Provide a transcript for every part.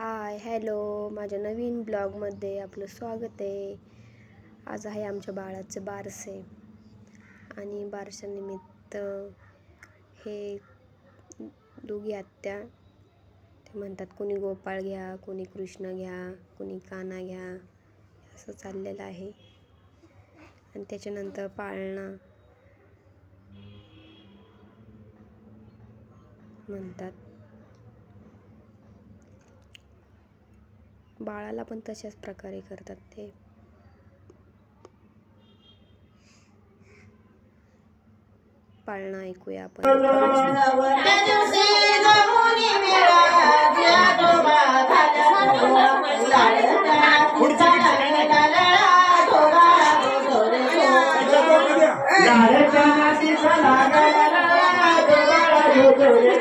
Hi hello माझ्या नवीन ब्लॉगमध्ये आपलं स्वागत आहे. आज आहे आमच्या बाळाचे बारसे. आणि बारशानिमित्त हे दोघी आत्या ते म्हणतात कोणी गोपाळ घ्या कोणी कृष्ण घ्या कोणी काना घ्या. असं चाललेलं आहे. आणि त्याच्यानंतर पाळणा म्हणतात बाळाला पण तशाच प्रकारे करतात ते. पाळणा ऐकूया आपण.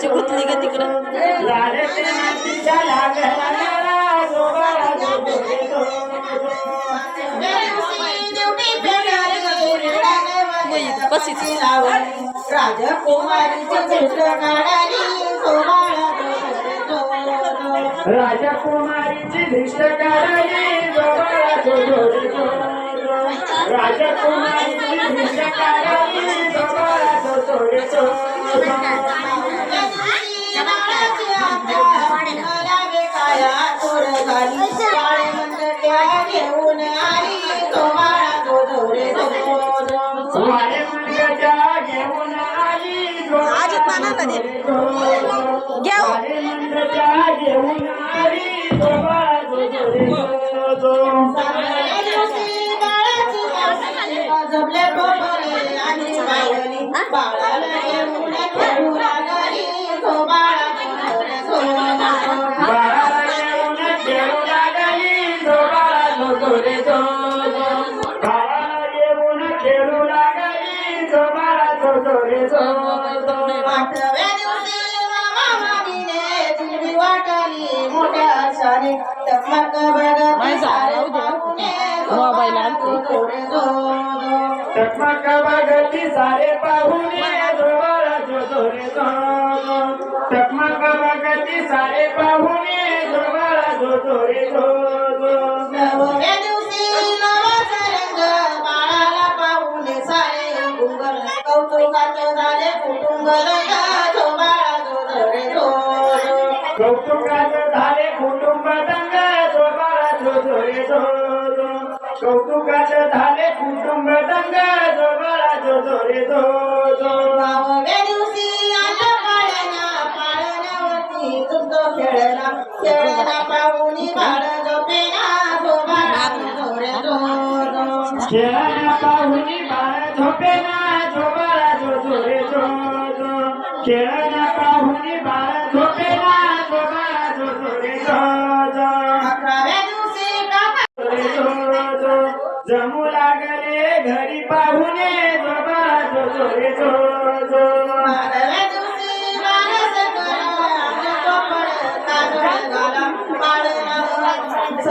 गुतली का तिकडं? बसीच राजकुमारीचे चित्र काढाली राजकुमारीची दृष्ट काढली राजकुमारीची दृष्ट काढली जो जो. घेऊन आली तो बाळा तो तो मंडळाच्या घेऊन आली दे. घ्या हो. घेऊन आली जो जो जो. जमले आणि बाळाली सारे पाहुणे. टकमक बघती सारे पाहुणे जोबाळा जो जो रे जो कौतुकाचं झाले कुटुंब दंग जोबाळा जो जो रे जो जो. कौतुकाचं झाले कुटुंब दंग जोबाळा जो जो रे जो जो. नवव्या दिवशी आलं पाळणा पाळण्यावरती तुमतो खेळला खेळला पाहुणी बाळ झोपेना जो बाळा जो जो खेळायला पाहुणी बाळ झोपे ना जोबाळा जो जो जो. खेळायला पाहुणी बाळ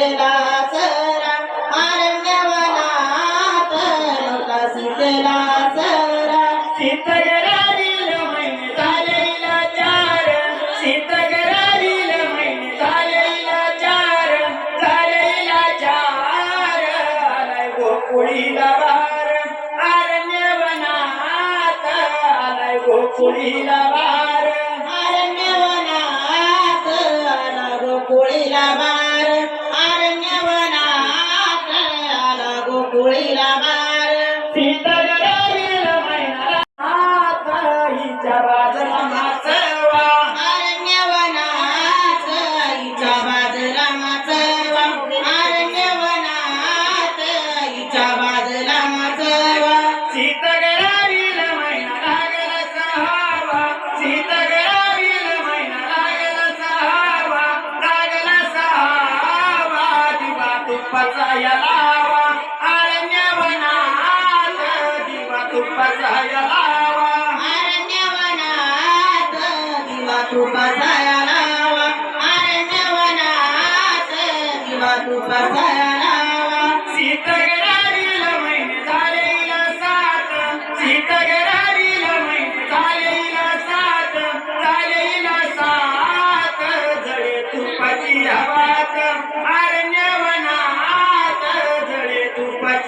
सरा अरण्यवनात नव्हता सीतेला सरा सीतगरारील महिने झालेला चार सीतगरारील महिने झालेला चार झालेला चार आलाय गोकुळीला वार अरण्यवनात आलाय गोकुळीला वार तुपाचा या अरण्यवनात दिवा तुपाचा या अरण्यवनात दिवा तुपाचा अरण्यवनात दिवा तुपाचा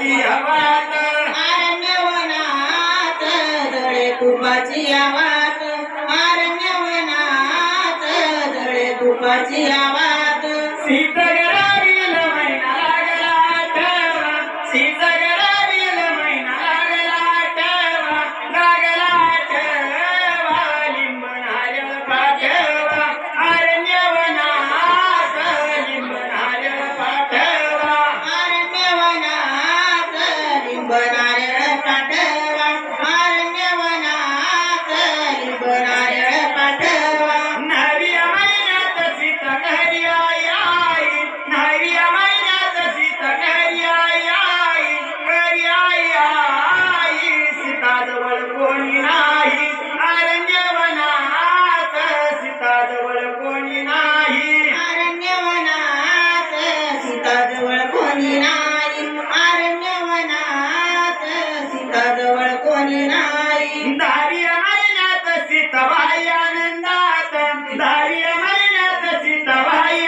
तुपाची आवात आरण्यवनात जळे तुपाची आवात आरण्यवनात जळे तुपाची आवात सीतगरारील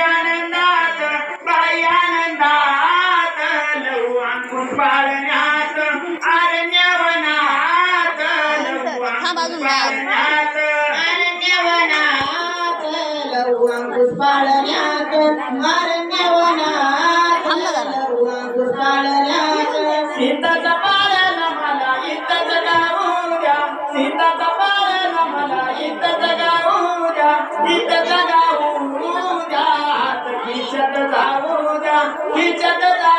आनंदात बाई आनंदात लहू अंकुश पाळण्यात अरण्यवनात लहू अंकुश पाळण्यात अरण्यवनात लहू अंकुश पाळण्यात अरण्यवनात लहू अंकुश पाळण्यात. सीताचा 家的啦。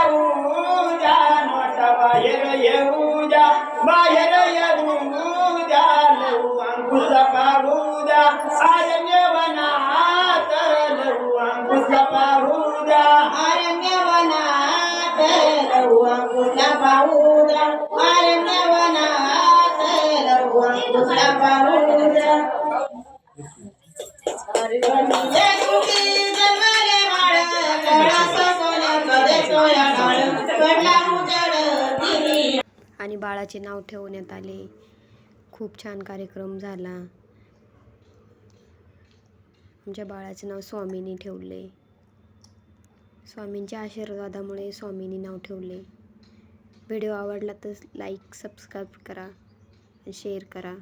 बाळाचे नाव ठेवण्यात आले. खूप छान कार्यक्रम झाला. आमच्या बाळाचे नाव स्वामीनी ठेवले. स्वामींच्या आशीर्वादामुळे स्वामींनी नाव ठेवले. व्हिडिओ आवडला तर लाईक सबस्क्राईब करा शेअर करा.